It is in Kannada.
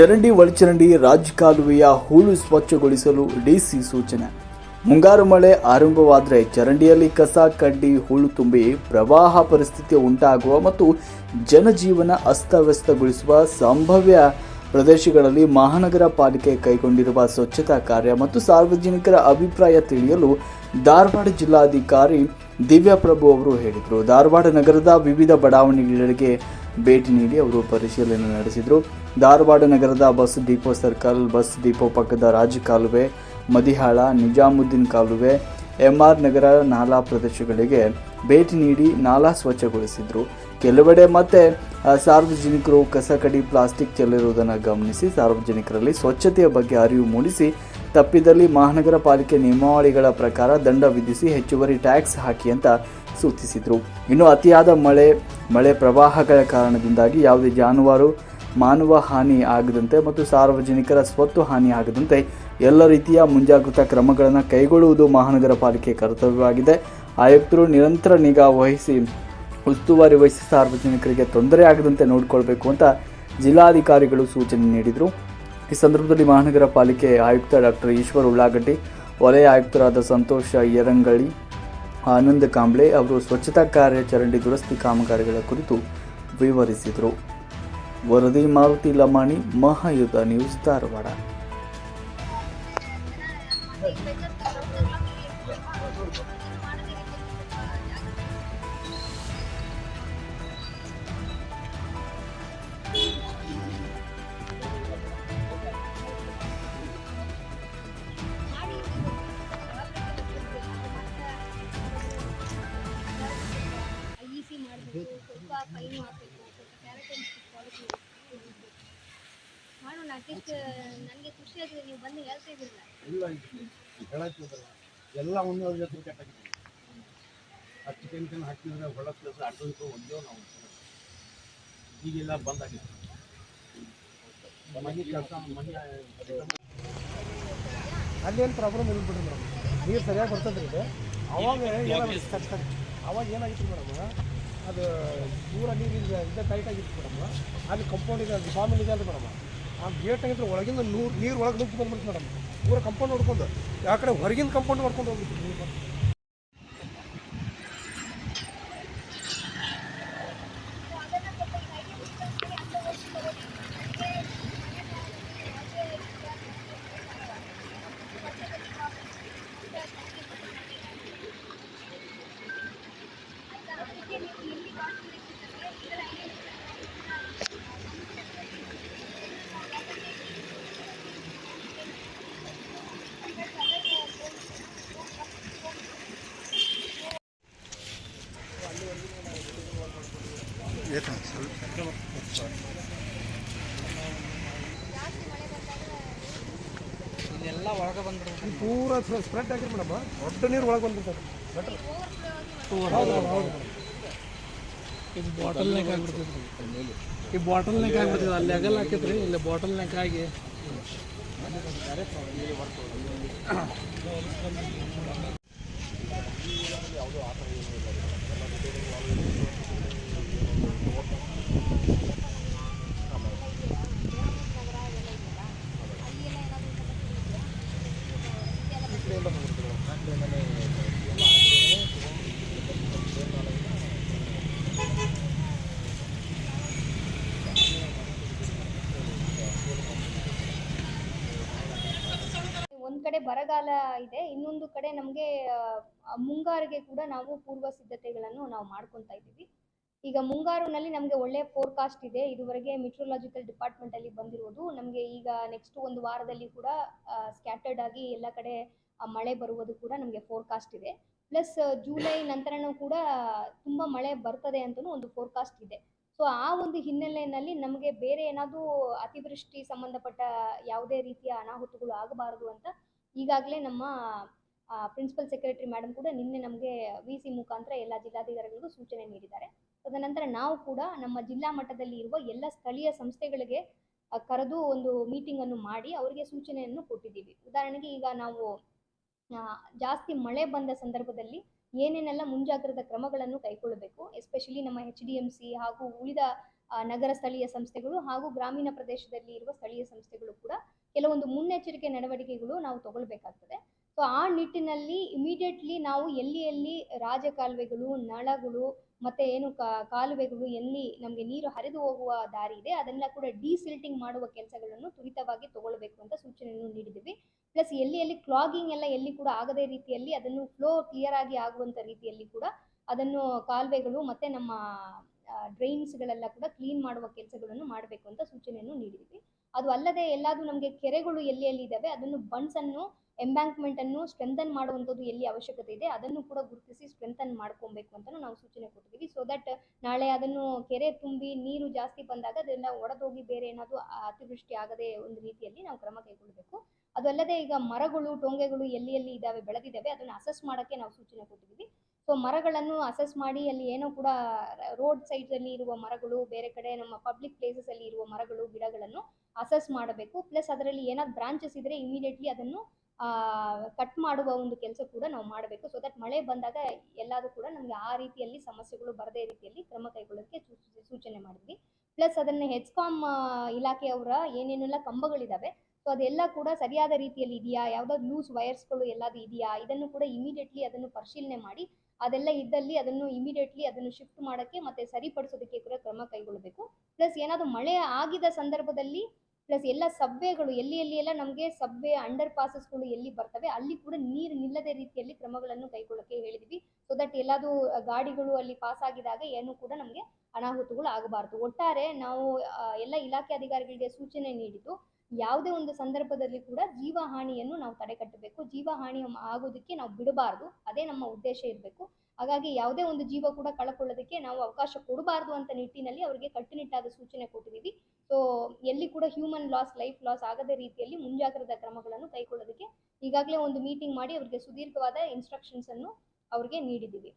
ಚರಂಡಿ ಒಳಚರಂಡಿ ರಾಜಕಾಲುವೆಯ ಹೂಳು ಸ್ವಚ್ಛಗೊಳಿಸಲು ಡಿಸಿ ಸೂಚನೆ. ಮುಂಗಾರು ಮಳೆ ಆರಂಭವಾದರೆ ಚರಂಡಿಯಲ್ಲಿ ಕಸ, ಕಡ್ಡಿ, ಹೂಳು ತುಂಬಿ ಪ್ರವಾಹ ಪರಿಸ್ಥಿತಿ ಉಂಟಾಗುವ ಮತ್ತು ಜನಜೀವನ ಅಸ್ತವ್ಯಸ್ತಗೊಳಿಸುವ ಸಂಭಾವ್ಯ ಪ್ರದೇಶಗಳಲ್ಲಿ ಮಹಾನಗರ ಪಾಲಿಕೆ ಕೈಗೊಂಡಿರುವ ಸ್ವಚ್ಛತಾ ಕಾರ್ಯ ಮತ್ತು ಸಾರ್ವಜನಿಕರ ಅಭಿಪ್ರಾಯ ತಿಳಿಯಲು ಧಾರವಾಡ ಜಿಲ್ಲಾಧಿಕಾರಿ ದಿವ್ಯಾಪ್ರಭು ಅವರು ಹೇಳಿದರು. ಧಾರವಾಡ ನಗರದ ವಿವಿಧ ಬಡಾವಣೆಗಳಿಗೆ ಭೇಟಿ ನೀಡಿ ಅವರು ಪರಿಶೀಲನೆ ನಡೆಸಿದರು. ಧಾರವಾಡ ನಗರದ bus depot circle, bus depot ಪಕ್ಕದ ರಾಜ ಕಾಲುವೆ ಮದಿಹಾಳ, ನಿಜಾಮುದ್ದೀನ್ ಕಾಲುವೆ, ಎಂಆರ್ ನಗರ ನಾಲಾ ಪ್ರದೇಶಗಳಿಗೆ ಭೇಟಿ ನೀಡಿ ನಾಲಾ ಸ್ವಚ್ಛಗೊಳಿಸಿದರು. ಕೆಲವೆಡೆ ಮತ್ತೆ ಸಾರ್ವಜನಿಕರು ಕಸ ಕಡಿ ಪ್ಲಾಸ್ಟಿಕ್ ಚೆಲ್ಲಿರುವುದನ್ನು ಗಮನಿಸಿ, ಸಾರ್ವಜನಿಕರಲ್ಲಿ ಸ್ವಚ್ಛತೆಯ ಬಗ್ಗೆ ಅರಿವು ಮೂಡಿಸಿ, ತಪ್ಪಿದಲ್ಲಿ ಮಹಾನಗರ ಪಾಲಿಕೆ ನಿಯಮಾವಳಿಗಳ ಪ್ರಕಾರ ದಂಡ ವಿಧಿಸಿ ಹೆಚ್ಚುವರಿ ಟ್ಯಾಕ್ಸ್ ಹಾಕಿ ಅಂತ ಸೂಚಿಸಿದರು. ಇನ್ನು ಅತಿಯಾದ ಮಳೆ ಮಳೆ ಪ್ರವಾಹಗಳ ಕಾರಣದಿಂದಾಗಿ ಯಾವುದೇ ಜಾನುವಾರು ಮಾನವ ಹಾನಿ ಆಗದಂತೆ ಮತ್ತು ಸಾರ್ವಜನಿಕರ ಸ್ವತ್ತು ಹಾನಿ ಆಗದಂತೆ ಎಲ್ಲ ರೀತಿಯ ಮುಂಜಾಗ್ರತಾ ಕ್ರಮಗಳನ್ನು ಕೈಗೊಳ್ಳುವುದು ಮಹಾನಗರ ಪಾಲಿಕೆ ಕರ್ತವ್ಯವಾಗಿದೆ. ಆಯುಕ್ತರು ನಿರಂತರ ನಿಗಾ ವಹಿಸಿ ಉಸ್ತುವಾರಿ ವಹಿಸಿ ಸಾರ್ವಜನಿಕರಿಗೆ ತೊಂದರೆ ಆಗದಂತೆ ನೋಡಿಕೊಳ್ಬೇಕು ಅಂತ ಜಿಲ್ಲಾಧಿಕಾರಿಗಳು ಸೂಚನೆ ನೀಡಿದರು. ಈ ಸಂದರ್ಭದಲ್ಲಿ ಮಹಾನಗರ ಪಾಲಿಕೆ ಆಯುಕ್ತ ಡಾಕ್ಟರ್ ಈಶ್ವರ್ ಉಳ್ಳಾಗಡ್ಡಿ, ವಲಯ ಆಯುಕ್ತರಾದ ಸಂತೋಷ ಯರಂಗಳಿ ಆನಂದ್ ಕಾಂಬ್ಳೆ ಅವರು ಸ್ವಚ್ಛತಾ ಕಾರ್ಯ ಚರಂಡಿ ದುರಸ್ತಿ ಕಾಮಗಾರಿಗಳ ಕುರಿತು ವಿವರಿಸಿದರು. ವರದಿ Maruti Lamani, Mahayuddha news Dharwad. At least ನನಗೆ ಖುಷಿ ಆಗಿದೆ ನೀವು ಬಂದು ಹೇಳ್ತಾ ಇದ್ದಿರಲ್ಲ. ಇಲ್ಲ ಎಲ್ಲ ಒಂದು ಅವ್ರ ಜೊತೆ ಕೆಟ್ಟಾಗಿದೆ ಹತ್ತು ಟೆನ್ಷನ್ ಹಾಕಿದ್ರೆ ಹೊಳ ಕೆಲಸ ಒಂದೇ ನಾವು. ಈಗೆಲ್ಲ ಬಂದಾಗಿದೆ. ಮನೆ ಕೆಲಸ ಮನೆ ಅಲ್ಲೇನು ಪ್ರಾಬ್ಲಮ್ ಇಲ್ಲ ಬಿಡ್ರಿ ಮೇಡಮ್ ನೀರು ಸರಿಯಾಗಿ ಬರ್ತದ್ರಿ ಇದು. ಅವಾಗ ಏನಾಗುತ್ತೆ ಅವಾಗ ಏನಾಗಿತ್ತು ಮೇಡಮ್ ಅದು ದೂರ ನೀರು ಇದೆ ಇದು ಟೈಟ್ ಆಗಿತ್ತು ಮೇಡಮ್ ಅಲ್ಲಿ ಕಂಪೌಂಡ್ ಇದೆ ಅದು ಇದೆ ಅಲ್ರಿ ಮೇಡಮ್ ಆ ಗೇಟ್ ಆಗಿದ್ರೆ ಒಳಗಿಂದ ನೂರು ನೀರು ಒಳಗೆ ನುಗ್ಗಿ ಬಂದ್ಬಿಡ್ತು ಮೇಡಮ್ ಪೂರ ಕಂಪೌಂಡ್ ನೋಡ್ಕೊಂಡು. ಯಾಕಡೆ ಕಡೆ ಹೊರಗಿನ ಕಂಪೌಂಡ್ ಮಾಡ್ಕೊಂಡು ಹೋಗ್ಬಿಟ್ಟು ನೀರು ಈ ಪೂರ ಸ್ಪ್ರೆಡ್ ಆಗಿರಿ ಮೇಡಮ್. ದೊಡ್ಡ ನೀರು ಒಳಗೆ ಬಂದ್ಬಿಡ್ತಾರೆ ಹೌದು ಹೌದು ಇದು ಬಾಟಲ್ ನೆಕ್ ಈ ಬಾಟಲ್ ನೆಕ್ ಆಗ್ಬಿಡ್ತೈತಿ ಅಲ್ಲಿ ಅಗಲ್ ಹಾಕಿದ್ರಿ ಇಲ್ಲಿ ಬಾಟಲ್ ನೆಕ್ ಆಗಿ ಒಂದು ಕಡೆ ಬರಗಾಲ ಇದೆ. ಇನ್ನೊಂದು ಕಡೆ ನಮಗೆ ಮುಂಗಾರಿಗೆ ಕೂಡ ನಾವು ಪೂರ್ವ ಸಿದ್ಧತೆಗಳನ್ನು ನಾವು ಮಾಡ್ಕೊತಾ ಇದ್ದೀವಿ. ಈಗ ಮುಂಗಾರಿನಲ್ಲಿ ನಮಗೆ ಒಳ್ಳೆ ಫೋರ್ಕಾಸ್ಟ್ ಇದೆ. ಇದುವರೆಗೆ ಮೆಟ್ರೋಲಾಜಿಕಲ್ ಡಿಪಾರ್ಟ್ಮೆಂಟ್ ಅಲ್ಲಿ ಬಂದಿರೋದು. ನಮಗೆ ಈಗ ನೆಕ್ಸ್ಟ್ ಒಂದು ವಾರದಲ್ಲಿ ಕೂಡ ಸ್ಕ್ಯಾಟರ್ಡ್ ಆಗಿ ಎಲ್ಲ ಕಡೆ ಮಳೆ ಬರುವುದು ಕೂಡ ನಮಗೆ ಫೋರ್ಕಾಸ್ಟ್ ಇದೆ. ಪ್ಲಸ್ ಜುಲೈ ನಂತರನೂ ಕೂಡ ತುಂಬಾ ಮಳೆ ಬರ್ತದೆ ಅಂತಲೂ ಒಂದು ಫೋರ್ಕಾಸ್ಟ್ ಇದೆ. ಸೊ ಆ ಒಂದು ಹಿನ್ನೆಲೆಯಲ್ಲಿ ನಮಗೆ ಬೇರೆ ಏನಾದರೂ ಅತಿವೃಷ್ಟಿ ಸಂಬಂಧಪಟ್ಟ ಯಾವುದೇ ರೀತಿಯ ಅನಾಹುತಗಳು ಆಗಬಾರದು ಅಂತ ಈಗಾಗಲೇ ನಮ್ಮ ಪ್ರಿನ್ಸಿಪಲ್ ಸೆಕ್ರೆಟರಿ ಮೇಡಮ್ ಕೂಡ ನಿನ್ನೆ ನಮಗೆ ವಿ ಸಿ ಮುಖಾಂತರ ಎಲ್ಲ ಜಿಲ್ಲಾಧಿಕಾರಿಗಳಿಗೂ ಸೂಚನೆ ನೀಡಿದ್ದಾರೆ. ತದನಂತರ ನಾವು ಕೂಡ ನಮ್ಮ ಜಿಲ್ಲಾ ಮಟ್ಟದಲ್ಲಿ ಇರುವ ಎಲ್ಲ ಸ್ಥಳೀಯ ಸಂಸ್ಥೆಗಳಿಗೆ ಕರೆದು ಒಂದು ಮೀಟಿಂಗ್ ಅನ್ನು ಮಾಡಿ ಅವರಿಗೆ ಸೂಚನೆಯನ್ನು ಕೊಟ್ಟಿದ್ದೀವಿ. ಉದಾಹರಣೆಗೆ ಈಗ ನಾವು ಜಾಸ್ತಿ ಮಳೆ ಬಂದ ಸಂದರ್ಭದಲ್ಲಿ ಏನೇನೆಲ್ಲ ಮುಂಜಾಗ್ರತಾ ಕ್ರಮಗಳನ್ನು ಕೈಗೊಳ್ಳಬೇಕು ಎಸ್ಪೆಷಲಿ ನಮ್ಮ ಎಚ್ ಡಿ ಎಂ ಸಿ ಹಾಗೂ ಉಳಿದ ನಗರ ಸ್ಥಳೀಯ ಸಂಸ್ಥೆಗಳು ಹಾಗೂ ಗ್ರಾಮೀಣ ಪ್ರದೇಶದಲ್ಲಿ ಇರುವ ಸ್ಥಳೀಯ ಸಂಸ್ಥೆಗಳು ಕೂಡ ಕೆಲವೊಂದು ಮುನ್ನೆಚ್ಚರಿಕೆ ನಡವಳಿಕೆಗಳು ನಾವು ತಗೊಳ್ಬೇಕಾಗ್ತದೆ. ಸೊ ಆ ನಿಟ್ಟಿನಲ್ಲಿ ಇಮಿಡಿಯೇಟ್ಲಿ ನಾವು ಎಲ್ಲಿ ಎಲ್ಲಿ ರಾಜಕಾಲುವೆಗಳು, ನಳಗಳು ಮತ್ತೆ ಏನು ಕಾಲುವೆಗಳು ಎಲ್ಲಿ ನಮಗೆ ನೀರು ಹರಿದು ಹೋಗುವ ದಾರಿ ಇದೆ ಅದನ್ನ ಕೂಡ ಡಿಸಿಲ್ಟಿಂಗ್ ಮಾಡುವ ಕೆಲಸಗಳನ್ನು ತ್ವರಿತವಾಗಿ ತಗೊಳ್ಬೇಕು ಅಂತ ಸೂಚನೆಯನ್ನು ನೀಡಿದ್ದೀವಿ. ಪ್ಲಸ್ ಎಲ್ಲಿ ಎಲ್ಲಿ ಕ್ಲಾಗಿಂಗ್ ಎಲ್ಲ ಎಲ್ಲಿ ಕೂಡ ಆಗದೇ ರೀತಿಯಲ್ಲಿ ಅದನ್ನು ಫ್ಲೋ ಕ್ಲಿಯರ್ ಆಗಿ ಆಗುವಂಥ ರೀತಿಯಲ್ಲಿ ಕೂಡ ಅದನ್ನು ಕಾಲುವೆಗಳು ಮತ್ತೆ ನಮ್ಮ ಡ್ರೈನ್ಸ್ಗಳೆಲ್ಲ ಕೂಡ ಕ್ಲೀನ್ ಮಾಡುವ ಕೆಲಸಗಳನ್ನು ಮಾಡಬೇಕು ಅಂತ ಸೂಚನೆಯನ್ನು ನೀಡಿದ್ದೀವಿ. ಅದು ಅಲ್ಲದೆ ಎಲ್ಲಾದ್ರೂ ನಮಗೆ ಕೆರೆಗಳು ಎಲ್ಲಿ ಎಲ್ಲಿ ಇದ್ದಾವೆ ಅದನ್ನು ಬಂಡ್ಸನ್ನು ಎಂಬ್ಯಾಂಕ್ಮೆಂಟ್ ಅನ್ನು ಸ್ಟ್ರೆಂಥನ್ ಮಾಡುವಂಥದ್ದು ಎಲ್ಲಿ ಅವಶ್ಯಕತೆ ಇದೆ, ಅದನ್ನು ಕೂಡ ಗುರುತಿಸಿ ಸ್ಟ್ರೆಂಥನ್ ಮಾಡ್ಕೊಬೇಕು ಅಂತ ನಾವು ಸೂಚನೆ ಕೊಟ್ಟಿದ್ದೀವಿ. ಸೊ ದಟ್ ನಾಳೆ ಅದನ್ನು ಕೆರೆ ತುಂಬಿ ನೀರು ಜಾಸ್ತಿ ಬಂದಾಗ ಅದೆಲ್ಲ ಒಡೆದೋಗಿ ಬೇರೆ ಏನಾದರೂ ಅತಿವೃಷ್ಟಿ ಆಗದೆ ಒಂದು ರೀತಿಯಲ್ಲಿ ನಾವು ಕ್ರಮ ಕೈಗೊಳ್ಳಬೇಕು. ಅದಲ್ಲದೆ ಈಗ ಮರಗಳು, ಟೊಂಗೆಗಳು ಎಲ್ಲಿ ಎಲ್ಲಿ ಇದ್ದಾವೆ ಬೆಳೆದಿದ್ದಾವೆ ಅದನ್ನು ಅಸೆಸ್ ಮಾಡೋಕ್ಕೆ ನಾವು ಸೂಚನೆ ಕೊಟ್ಟಿದ್ದೀವಿ. ಸೊ ಮರಗಳನ್ನು ಅಸೆಸ್ ಮಾಡಿ ಅಲ್ಲಿ ಏನೋ ಕೂಡ ರೋಡ್ ಸೈಡ್ ಅಲ್ಲಿ ಇರುವ ಮರಗಳು, ಬೇರೆ ಕಡೆ ನಮ್ಮ ಪಬ್ಲಿಕ್ ಪ್ಲೇಸಸ್ ಅಲ್ಲಿ ಇರುವ ಮರಗಳು, ಗಿಡಗಳನ್ನು ಅಸೆಸ್ ಮಾಡಬೇಕು. ಪ್ಲಸ್ ಅದರಲ್ಲಿ ಏನಾದ್ರು ಬ್ರಾಂಚಸ್ ಇದ್ದರೆ ಇಮಿಡಿಯೇಟ್ಲಿ ಅದನ್ನು ಕಟ್ ಮಾಡುವ ಒಂದು ಕೆಲಸ ಕೂಡ ನಾವು ಮಾಡಬೇಕು. ಸೊ ದಟ್ ಮಳೆ ಬಂದಾಗ ಎಲ್ಲಾದರೂ ಕೂಡ ನಮಗೆ ಆ ರೀತಿಯಲ್ಲಿ ಸಮಸ್ಯೆಗಳು ಬರದೇ ರೀತಿಯಲ್ಲಿ ಕ್ರಮ ಕೈಗೊಳ್ಳೋದಕ್ಕೆ ಸೂಚಿ- ಸೂಚನೆ ಮಾಡಿದ್ವಿ. ಪ್ಲಸ್ ಅದನ್ನು ಹೆಚ್ಕಾಮ್ ಇಲಾಖೆಯವರ ಏನೇನೆಲ್ಲ ಕಂಬಗಳಿದ್ದಾವೆ ಸೊ ಅದೆಲ್ಲ ಕೂಡ ಸರಿಯಾದ ರೀತಿಯಲ್ಲಿ ಇದೆಯಾ? ಯಾವ್ದಾದ್ರು ಲೂಸ್ ವೈರ್ಸ್ಗಳು ಎಲ್ಲಾದರೂ ಇದೆಯಾ? ಇದನ್ನು ಕೂಡ ಇಮಿಡಿಯೇಟ್ಲಿ ಅದನ್ನು ಪರಿಶೀಲನೆ ಮಾಡಿ, ಅದೆಲ್ಲ ಇದ್ದಲ್ಲಿ ಅದನ್ನು ಇಮಿಡಿಯೇಟ್ಲಿ ಅದನ್ನು ಶಿಫ್ಟ್ ಮಾಡೋಕ್ಕೆ ಮತ್ತೆ ಸರಿಪಡಿಸೋದಕ್ಕೆ ಕೂಡ ಕ್ರಮ ಕೈಗೊಳ್ಳಬೇಕು. ಏನಾದರೂ ಮಳೆ ಆಗಿದ ಸಂದರ್ಭದಲ್ಲಿ ಪ್ಲಸ್ ಎಲ್ಲ ಸಬ್ವೆಗಳು ಎಲ್ಲಿ ಎಲ್ಲಿ ಎಲ್ಲ ನಮಗೆ ಸಬ್ವೆ ಅಂಡರ್ ಪಾಸಸ್ಗಳು ಎಲ್ಲಿ ಬರ್ತವೆ, ಅಲ್ಲಿ ಕೂಡ ನೀರು ನಿಲ್ಲದೆ ರೀತಿಯಲ್ಲಿ ಕ್ರಮಗಳನ್ನು ಕೈಗೊಳ್ಳಕ್ಕೆ ಹೇಳಿದ್ವಿ. ಸೊ ದಟ್ ಎಲ್ಲಾದರೂ ಗಾಡಿಗಳು ಅಲ್ಲಿ ಪಾಸ್ ಆಗಿದಾಗ ಏನು ಕೂಡ ನಮಗೆ ಅನಾಹುತಗಳು ಆಗಬಾರ್ದು. ಒಟ್ಟಾರೆ ನಾವು ಎಲ್ಲ ಇಲಾಖೆ ಅಧಿಕಾರಿಗಳಿಗೆ ಸೂಚನೆ ನೀಡಿದ್ದು ಯಾವುದೇ ಒಂದು ಸಂದರ್ಭದಲ್ಲಿ ಕೂಡ ಜೀವ ಹಾನಿಯನ್ನು ನಾವು ತಡೆಗಟ್ಟಬೇಕು. ಜೀವ ಹಾನಿ ಆಗೋದಕ್ಕೆ ನಾವು ಬಿಡಬಾರ್ದು. ಅದೇ ನಮ್ಮ ಉದ್ದೇಶ ಇರಬೇಕು. ಹಾಗಾಗಿ ಯಾವುದೇ ಒಂದು ಜೀವ ಕೂಡ ಕಳ್ಕೊಳ್ಳೋದಕ್ಕೆ ನಾವು ಅವಕಾಶ ಕೊಡಬಾರ್ದು ಅಂತ ನಿಟ್ಟಿನಲ್ಲಿ ಅವರಿಗೆ ಕಟ್ಟುನಿಟ್ಟಾದ ಸೂಚನೆ ಕೊಟ್ಟಿದ್ದೀವಿ. ಸೊ ಎಲ್ಲಿ ಕೂಡ ಹ್ಯೂಮನ್ ಲಾಸ್ ಲೈಫ್ ಲಾಸ್ ಆಗದ ರೀತಿಯಲ್ಲಿ ಮುಂಜಾಗ್ರತಾ ಕ್ರಮಗಳನ್ನು ಕೈಗೊಳ್ಳೋದಕ್ಕೆ ಈಗಾಗಲೇ ಒಂದು ಮೀಟಿಂಗ್ ಮಾಡಿ ಅವರಿಗೆ ಸುದೀರ್ಘವಾದ ಇನ್ಸ್ಟ್ರಕ್ಷನ್ಸ್ ಅನ್ನು ಅವರಿಗೆ ನೀಡಿದ್ದೀವಿ.